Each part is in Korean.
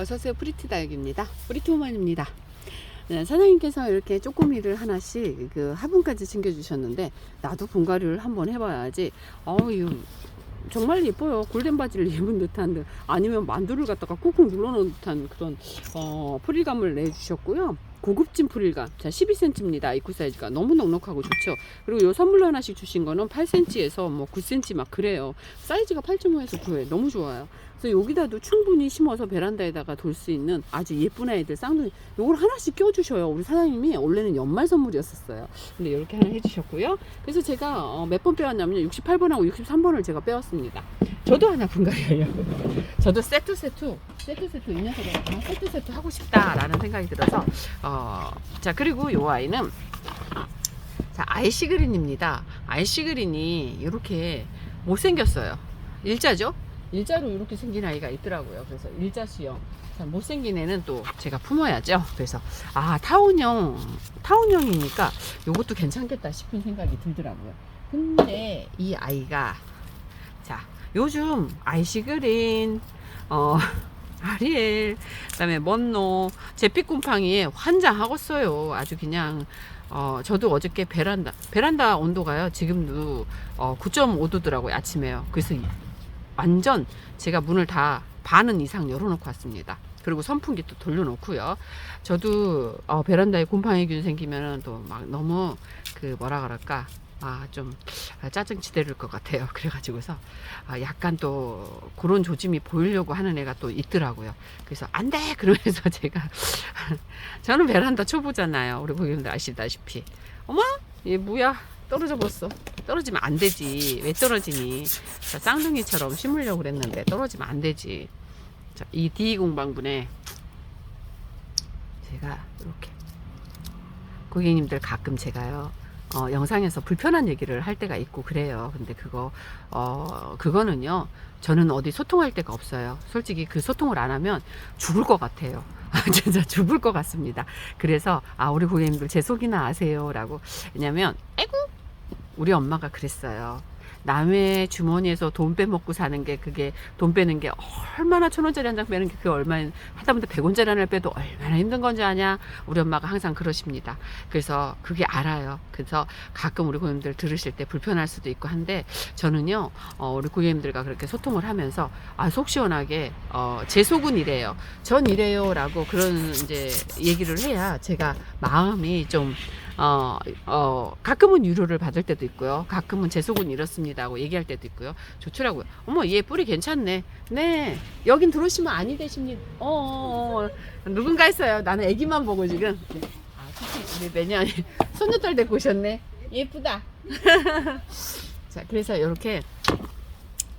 어서오세요. 프리티다육입니다. 프리티우먼입니다. 네, 사장님께서 이렇게 쪼꼬미를 하나씩 그 화분까지 챙겨주셨는데 나도 분갈이를 한번 해봐야지. 어유 정말 예뻐요. 골덴 바지를 입은 듯한 아니면 만두를 갖다가 꾹꾹 눌러놓은 듯한 그런 어, 프릴감을 내주셨고요 고급진 프릴감. 자 12cm입니다. 입구 사이즈가. 너무 넉넉하고 좋죠? 그리고 요 선물로 하나씩 주신 거는 8cm에서 뭐 9cm 막 그래요. 사이즈가 8.5에서 9에 너무 좋아요. 그래서 여기다도 충분히 심어서 베란다에다가 돌 수 있는 아주 예쁜 아이들 쌍둥이 요걸 하나씩 껴주셔요. 우리 사장님이 원래는 연말 선물이었었어요. 근데 이렇게 하나 해주셨고요. 그래서 제가 어, 몇번 빼왔냐면 68번하고 63번을 제가 빼왔습니다 저도 하나 분갈이하려고 저도 세트 세트. 세트 세트 이 하나 세트 세트 하고 싶다라는 생각이 들어서 어, 자 그리고 요 아이는 자 아이시그린입니다. 아이시그린이 이렇게 못생겼어요. 일자죠? 일자로 이렇게 생긴 아이가 있더라고요. 그래서 일자 수영 자, 못생긴 애는 또 제가 품어야죠. 그래서 아 타운형 타운형이니까 요것도 괜찮겠다 싶은 생각이 들더라고요. 근데 이 아이가 자 요즘 아이시그린 어 아리엘 그다음에 먼노 제빛곰팡이에 환장하겠어요. 아주 그냥 어 저도 어저께 베란다 베란다 온도가요 지금도 어 9.5도더라고요 아침에요. 그래서 이- 완전 제가 문을 다 반은 이상 열어놓고 왔습니다. 그리고 선풍기 또 돌려놓고요. 저도 어 베란다에 곰팡이균 생기면은 또 막 너무 그 뭐라 그럴까 아 좀 짜증 치대를 것 같아요 그래가지고서 아, 약간 또 그런 조짐이 보이려고 하는 애가 또 있더라고요. 그래서 안 돼! 그러면서 제가 저는 베란다 초보잖아요. 우리 고객님들 아시다시피. 어머? 얘 뭐야? 떨어져 버렸어. 떨어지면 안 되지. 왜 떨어지니? 자, 쌍둥이처럼 심으려고 그랬는데 떨어지면 안 되지. 자, 이 D 공방분에 제가 이렇게 고객님들 가끔 제가요. 어, 영상에서 불편한 얘기를 할 때가 있고 그래요. 근데 그거 어, 그거는요. 저는 어디 소통할 데가 없어요. 솔직히 그 소통을 안 하면 죽을 것 같아요. 진짜 죽을 것 같습니다. 그래서 아 우리 고객님들 제 속이나 아세요라고 왜냐면 아이고 우리 엄마가 그랬어요. 남의 주머니에서 돈 빼먹고 사는 게 그게 돈 빼는 게 얼마나 천 원짜리 한 장 빼는 게 그게 얼마 하다못해 백 원짜리 하나를 빼도 얼마나 힘든 건지 아냐 우리 엄마가 항상 그러십니다. 그래서 그게 알아요. 그래서 가끔 우리 고객님들 들으실 때 불편할 수도 있고 한데 저는요 어, 우리 고객님들과 그렇게 소통을 하면서 아 속 시원하게 어, 제 속은 이래요. 전 이래요 라고 그런 이제 얘기를 해야 제가 마음이 좀 어, 어, 가끔은 유료를 받을 때도 있고요. 가끔은 제 속은 이렇습니다 하고 얘기할 때도 있고요. 좋더라고요. 어머, 얘 뿌리 괜찮네. 네. 여긴 들어오시면 아니 되십니다. 어, 어, 어. 누군가 했어요. 나는 애기만 보고 지금. 네. 아, 특히 우리 매년 손녀딸 데리고 오셨네. 예쁘다. 자, 그래서 이렇게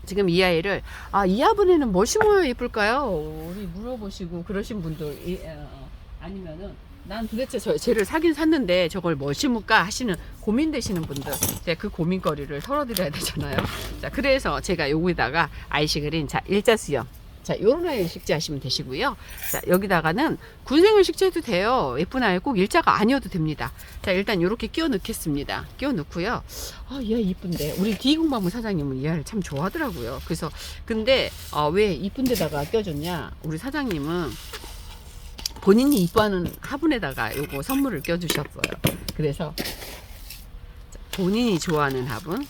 지금 이 아이를 아, 이 화분에는 뭐 심어야 예쁠까요? 우리 물어보시고 그러신 분들 이, 어, 아니면은 난 도대체 저 쟤를 사긴 샀는데 저걸 뭐 심을까 하시는 고민되시는 분들 제가 그 고민거리를 털어드려야 되잖아요. 자, 그래서 제가 여기다가 아이시그린 자 일자 수염 자 요런 아이를 식재 하시면 되시고요. 자 여기다가는 군생을 식재해도 돼요. 예쁜 아이 꼭 일자가 아니어도 됩니다. 자 일단 이렇게 끼워 넣겠습니다. 끼워 넣고요. 아 얘 이쁜데 우리 디공방문 사장님은 이 아이를 참 좋아하더라고요. 그래서 근데 어, 왜 이쁜 데다가 껴줬냐? 우리 사장님은 본인이 이뻐하는 화분에다가 요거 선물을 껴주셨어요. 그래서 본인이 좋아하는 화분.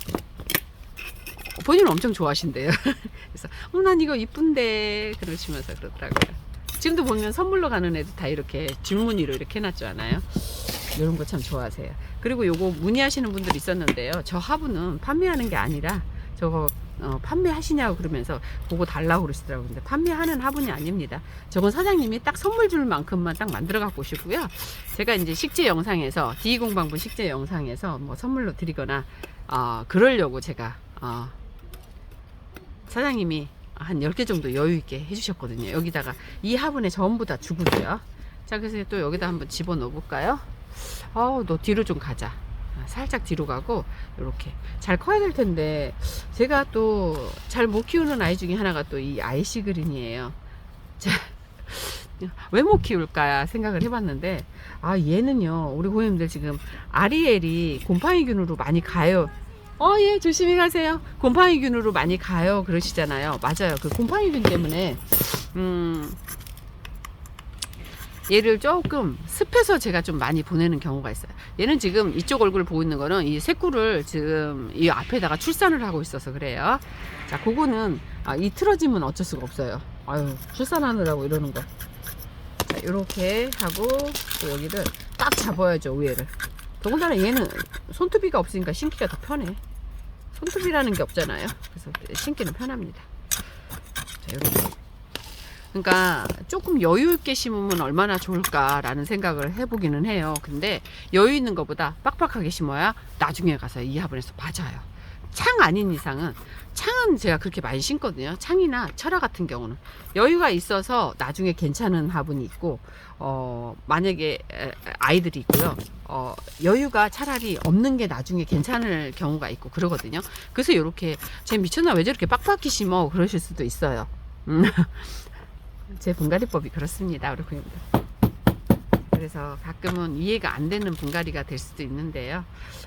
본인은 엄청 좋아하신대요. 그래서 어, 난 이거 이쁜데 그러시면서 그러더라고요. 지금도 보면 선물로 가는 애도 다 이렇게 줄무늬로 이렇게 해놨잖아요. 이런 거 참 좋아하세요. 그리고 요거 문의하시는 분들 있었는데요. 저 화분은 판매하는 게 아니라 저거 어, 판매하시냐고 그러면서 그거 달라고 그러시더라고요. 근데 판매하는 화분이 아닙니다. 저건 사장님이 딱 선물 줄 만큼만 딱 만들어 갖고 오시고요. 제가 이제 식재 영상에서 디공방분 식재 영상에서 뭐 선물로 드리거나 어, 그러려고 제가 어, 사장님이 한 10개 정도 여유 있게 해주셨거든요. 여기다가 이 화분에 전부 다 주고요. 자, 그래서 또 여기다 한번 집어 넣어 볼까요? 어우, 너 뒤로 좀 가자. 아, 살짝 뒤로 가고 이렇게 잘 커야 될 텐데 제가 또 잘 못 키우는 아이 중에 하나가 또 이 아이시 그린이에요. 자, 왜 못 키울까 생각을 해봤는데 아 얘는요 우리 고객님들 지금 아리엘이 곰팡이균으로 많이 가요. 어, 예, 조심히 가세요. 곰팡이균으로 많이 가요. 그러시잖아요. 맞아요. 그 곰팡이균 때문에, 음, 얘를 조금 습해서 제가 좀 많이 보내는 경우가 있어요. 얘는 지금 이쪽 얼굴 보고 있는 거는 이 새꾸를 지금 이 앞에다가 출산을 하고 있어서 그래요. 자, 그거는 아, 이 틀어짐은 어쩔 수가 없어요. 아유, 출산하느라고 이러는 거. 자, 이렇게 하고 또 여기를 딱 잡아야죠, 위에를. 더군다나 얘는 손톱이가 없으니까 신기가 더 편해. 손톱이라는 게 없잖아요. 그래서 신기는 편합니다. 자, 이렇게. 그러니까 조금 여유 있게 심으면 얼마나 좋을까라는 생각을 해보기는 해요. 근데 여유 있는 것보다 빡빡하게 심어야 나중에 가서 이 화분에서 맞아요. 창 아닌 이상은 창은 제가 그렇게 많이 심거든요. 창이나 철화 같은 경우는 여유가 있어서 나중에 괜찮은 화분이 있고 어 만약에 에, 아이들이 있고요. 어 여유가 차라리 없는 게 나중에 괜찮을 경우가 있고 그러거든요. 그래서 이렇게 쟤 미쳤나 왜 저렇게 빡빡히 심어 그러실 수도 있어요. 음. 제 분갈이법이 그렇습니다. 우리 고객님들. 그래서 가끔은 이해가 안 되는 분갈이가 될 수도 있는데요.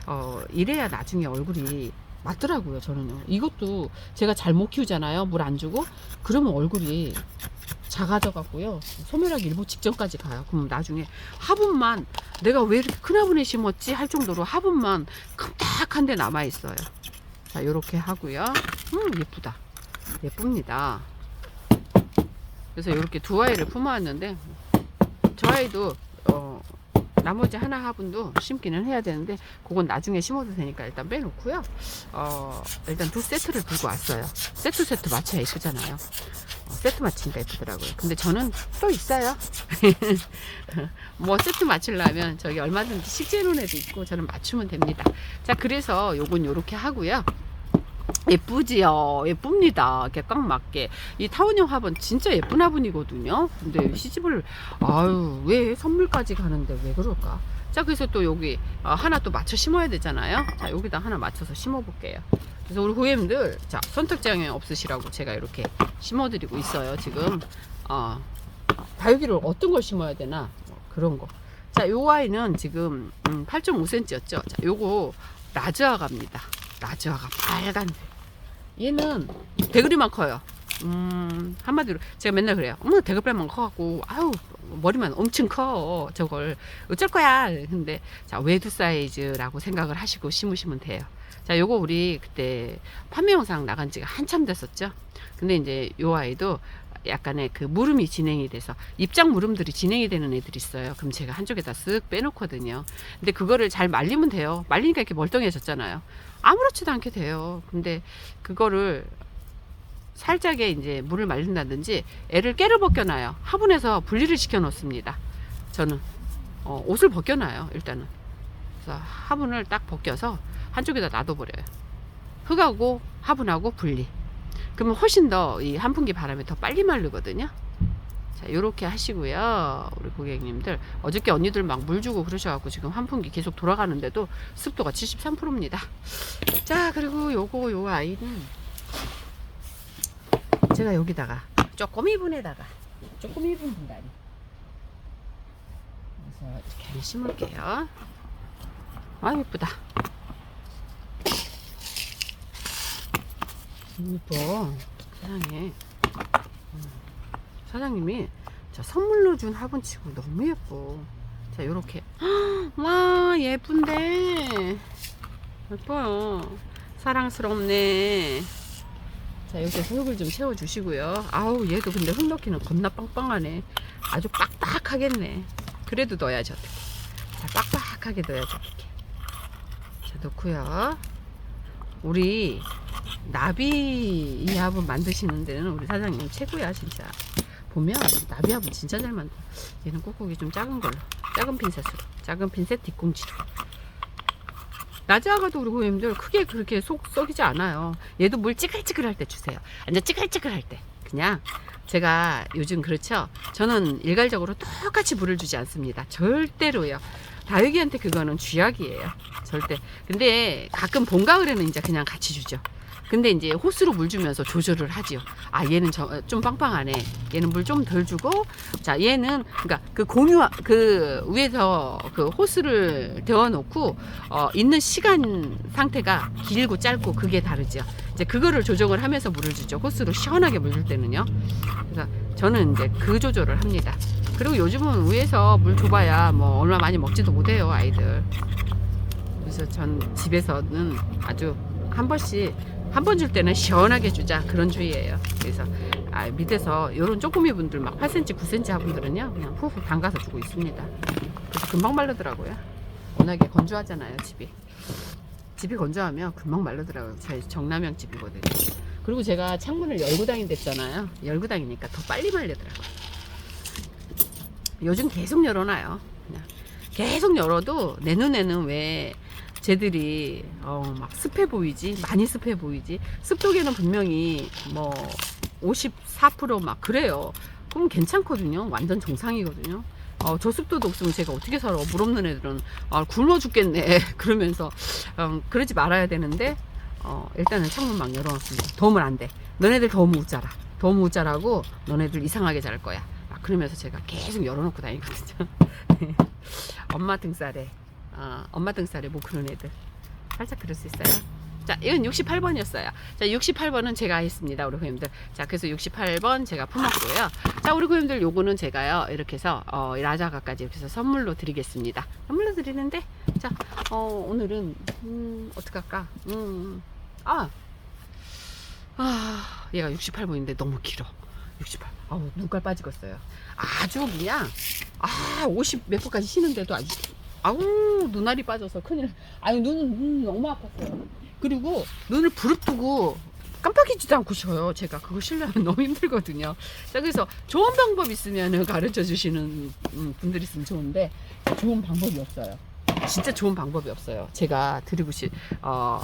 어, 이래야 나중에 얼굴이 맞더라고요, 저는요. 이것도 제가 잘 못 키우잖아요. 물 안 주고. 그러면 얼굴이 작아져 갖고요. 소멸하기 일부 직전까지 가요. 그럼 나중에 화분만 내가 왜 이렇게 큰 화분에 심었지 할 정도로 화분만 큼딱한 데 남아 있어요. 자, 요렇게 하고요. 음, 예쁘다. 예쁩니다. 그래서 이렇게 두 아이를 품어왔는데 저 아이도 어, 나머지 하나 화분도 심기는 해야 되는데 그건 나중에 심어도 되니까 일단 빼놓고요. 어, 일단 두 세트를 들고 왔어요. 세트 세트 맞춰야 예쁘잖아요. 어, 세트 맞추니까 예쁘더라고요. 근데 저는 또 있어요. 뭐 세트 맞추려면 저기 얼마든지 식재론에도 있고 저는 맞추면 됩니다. 자 그래서 요건 요렇게 하고요. 예쁘지요. 예쁩니다. 이렇게 꽉 맞게. 이 타원형 화분 진짜 예쁜 화분이거든요. 근데 시집을 아유 왜 선물까지 가는데 왜 그럴까? 자 그래서 또 여기 어, 하나 또 맞춰 심어야 되잖아요. 자 여기다 하나 맞춰서 심어 볼게요. 그래서 우리 고객님들 자 선택장애 없으시라고 제가 이렇게 심어 드리고 있어요. 지금 어, 다육이를 어떤 걸 심어야 되나 뭐 그런 거. 자 요 아이는 지금 음, 8.5cm였죠. 자 요거 라즈아가입니다. 라즈아가 빨간색. 얘는 대그리만 커요. 음, 한마디로 제가 맨날 그래요. 어머, 대그리만 커갖고, 아유, 머리만 엄청 커. 저걸 어쩔 거야. 근데, 자, 외두 사이즈라고 생각을 하시고 심으시면 돼요. 자, 요거 우리 그때 판매 영상 나간 지가 한참 됐었죠. 근데 이제 요 아이도 약간의 그 물음이 진행이 돼서 입장 물음들이 진행이 되는 애들이 있어요. 그럼 제가 한쪽에다 쓱 빼놓거든요. 근데 그거를 잘 말리면 돼요. 말리니까 이렇게 멀쩡해졌잖아요. 아무렇지도 않게 돼요. 근데 그거를 살짝에 이제 물을 말린다든지 애를 깨를 벗겨놔요. 화분에서 분리를 시켜 놓습니다. 저는 어, 옷을 벗겨놔요. 일단은 그래서 화분을 딱 벗겨서 한쪽에다 놔둬버려요. 흙하고 화분하고 분리. 그러면 훨씬 더 이 한풍기 바람에 더 빨리 마르거든요. 자, 요렇게 하시고요. 우리 고객님들. 어저께 언니들 막 물 주고 그러셔갖고 지금 환풍기 계속 돌아가는데도 습도가 73%입니다. 자, 그리고 요거, 요 아이는 제가 여기다가 조금 이분에다가 조금 이분 분다니. 그래서 이렇게 한번 심을게요. 아, 예쁘다. 이뻐. 세상에. 음. 사장님이 자 선물로 준 화분치고 너무 예뻐. 자 요렇게 와 예쁜데 예뻐요. 사랑스럽네. 자 여기서 흙을 좀 채워주시고요. 아우 얘도 근데 흙 넣기는 겁나 빵빵하네. 아주 빡빡하겠네. 그래도 넣어야죠. 어떡해. 자 빡빡하게 넣어야죠. 어떡해. 자 넣고요. 우리 나비 이 화분 만드시는 데는 우리 사장님 최고야 진짜. 보면 나비 화분 진짜 잘 만들어. 얘는 꾹꾹이 좀 작은 걸로, 작은 핀셋으로, 작은 핀셋 뒷꿈치로. 나지아가도 우리 고객님들 크게 그렇게 속 썩이지 않아요. 얘도 물 찌글찌글할 때 주세요. 완전 찌글찌글할 때. 그냥 제가 요즘 그렇죠. 저는 일괄적으로 똑같이 물을 주지 않습니다. 절대로요. 다육이한테 그거는 쥐약이에요. 절대. 근데 가끔 봄 가을에는 이제 그냥 같이 주죠. 근데 이제 호스로 물 주면서 조절을 하지요. 아 얘는 저, 좀 빵빵하네. 얘는 물 좀 덜 주고, 자 얘는 그러니까 그 공유 그 위에서 그 호스를 데워놓고 어, 있는 시간 상태가 길고 짧고 그게 다르죠. 이제 그거를 조정을 하면서 물을 주죠. 호스로 시원하게 물 줄 때는요. 그래서 저는 이제 그 조절을 합니다. 그리고 요즘은 위에서 물 줘봐야 뭐 얼마 많이 먹지도 못해요 아이들. 그래서 전 집에서는 아주 한 번씩 한 번 줄 때는 시원하게 주자 그런 주의예요. 그래서 아, 밑에서 요런 쪼꾸미 분들 막 8cm, 9cm 하분들은요 그냥 후후 담가서 주고 있습니다. 그래서 금방 마르더라고요. 워낙에 건조하잖아요 집이. 집이 건조하면 금방 마르더라고요. 저희 정남형 집이거든요. 그리고 제가 창문을 열고 다닌댔잖아요. 열고 다니니까 더 빨리 말리더라고요. 요즘 계속 열어놔요. 그냥 계속 열어도 내 눈에는 왜 쟤들이 어, 막 습해 보이지? 많이 습해 보이지? 습도계는 분명히 뭐 54%막 그래요. 그럼 괜찮거든요. 완전 정상이거든요. 어, 저 습도도 없으면 제가 어떻게 살아? 물 없는 애들은 아, 굶어 죽겠네. 그러면서 음, 그러지 말아야 되는데 어, 일단은 창문 막 열어놨습니다. 도움은 안 돼. 너네들 도움 웃자라. 도움 웃자라고 너네들 이상하게 잘 거야. 막 그러면서 제가 계속 열어놓고 다니거든요. 엄마 등살에 어, 엄마 등살에 뭐 그런 애들 살짝 그럴 수 있어요. 자, 이건 68번이었어요. 자, 68번은 제가 했습니다, 우리 고객님들. 자, 그래서 68번 제가 품었고요. 자, 우리 고객님들 요거는 제가요, 이렇게 해서, 어, 라자가까지 이렇게 해서 선물로 드리겠습니다. 선물로 드리는데, 자, 어, 오늘은, 음, 어떡할까? 음, 아, 아, 얘가 68번인데 너무 길어. 68. 아우, 눈깔 빠지겠어요. 아주 그냥, 아, 50 몇 번까지 쉬는데도 아주, 아우, 눈알이 빠져서 큰일. 아니, 눈은, 너무 아팠어요. 그리고 눈을 부릅뜨고 깜빡이지도 않고 쉬어요. 제가 그거 쉬려면 너무 힘들거든요. 자, 그래서 좋은 방법 있으면 가르쳐 주시는 음, 분들 있으면 좋은데, 좋은 방법이 없어요. 진짜 좋은 방법이 없어요. 제가 드리고 싶, 어,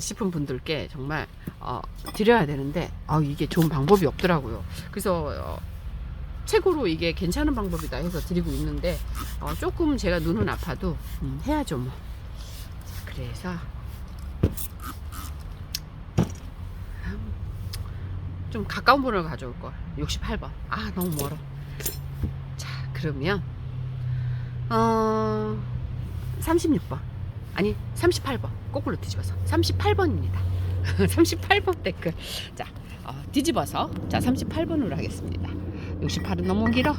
싶은 분들께 정말, 어, 드려야 되는데, 아, 이게 좋은 방법이 없더라고요. 그래서, 어, 최고로 이게 괜찮은 방법이다 해서 드리고 있는데, 어, 조금 제가 눈은 아파도, 음, 해야죠, 뭐. 그래서, 좀 가까운 번호를 가져올 걸. 68번. 아, 너무 멀어. 자, 그러면, 어, 36번. 아니, 38번. 거꾸로 뒤집어서. 38번입니다. 38번 댓글. 자, 어, 뒤집어서. 자, 38번으로 하겠습니다. 68은 너무 길어.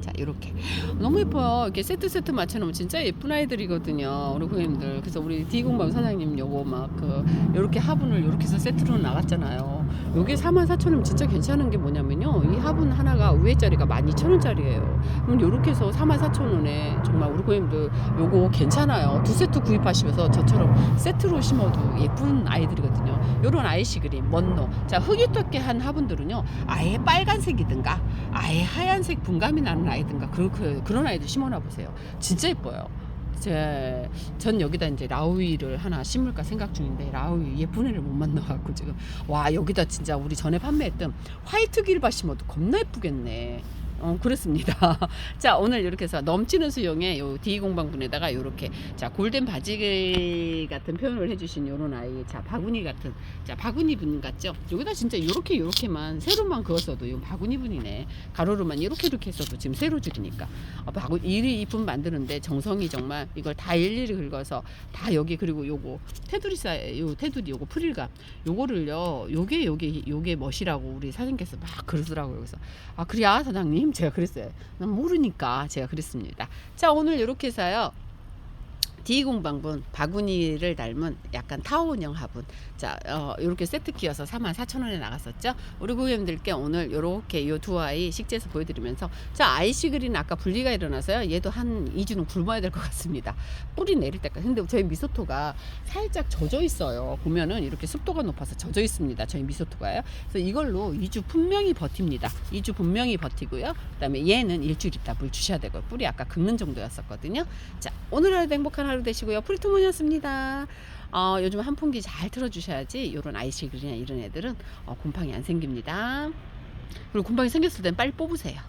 자, 이렇게 너무 예뻐요. 이렇게 세트 세트 맞춰놓으면 진짜 예쁜 아이들이거든요. 우리 고객님들. 그래서 우리 디공방 사장님 요거 막그 요렇게 화분을 요렇게 해서 세트로 나갔잖아요. 요게 44,000원 진짜 괜찮은 게 뭐냐면요. 이 화분 하나가 위에 짜리가 12,000원짜리예요. 그럼 요렇게 해서 44,000원에 정말 우리 고객님들 요거 괜찮아요. 두 세트 구입하시면서 저처럼 세트로 심어도 예쁜 아이들이거든요. 요런 아이시 그림, 먼노. 자, 흙이 떴게 한 화분들은요. 아예 빨간색이든가 아예 하얀색 분감이 나는 아이든가 그런 아이들 심어놔 보세요. 진짜 예뻐요. 제, 전 여기다 이제 라우이를 하나 심을까 생각 중인데 라우이 예쁜 애를 못 만나갖고 지금 와 여기다 진짜 우리 전에 판매했던 화이트 길바 심어도 겁나 예쁘겠네. 어, 그렇습니다. 자, 오늘 이렇게 해서 넘치는 수용의 요 D 공방분에다가 요렇게 자, 골덴 바지 같은 표현을 해주신 요런 아이. 자, 바구니 같은. 자, 바구니 분 같죠? 여기다 진짜 요렇게 요렇게만 세로만 그었어도 이 바구니 분이네. 가로로만 이렇게 이렇게 했어도 지금 세로 줄이니까. 어, 바구 일이 이분 만드는데 정성이 정말 이걸 다 일일이 긁어서 다 여기 그리고 요거 테두리 사이 요 테두리 요거 프릴감 요거를요 요게 요게 요게 멋이라고 우리 사장님께서 막 그러더라고요 그래서 아 그래야 사장님 제가 그랬어요. 난 모르니까 제가 그랬습니다. 자 오늘 이렇게 해서요 D 공방분 바구니를 닮은 약간 타원형 화분. 자 어, 이렇게 세트 끼워서 44,000원에 나갔었죠? 우리 고객님들께 오늘 이렇게 요 두 아이 식재에서 보여드리면서 자 아이시그린 아까 분리가 일어나서요. 얘도 한 2주는 굶어야 될 것 같습니다. 뿌리 내릴 때까지. 근데 저희 미소토가 살짝 젖어 있어요. 보면은 이렇게 습도가 높아서 젖어 있습니다. 저희 미소토가요. 그래서 이걸로 2주 분명히 버팁니다. 2주 분명히 버티고요. 그 다음에 얘는 일주일 있다 물 주셔야 되고요 뿌리 아까 긁는 정도였었거든요. 자 오늘 하루도 행복한 하루 되시고요. 프리토몬이었습니다. 어, 요즘 한풍기 잘 틀어주셔야지 이런 아이시글이나 이런 애들은 어, 곰팡이 안 생깁니다. 그리고 곰팡이 생겼을 땐 빨리 뽑으세요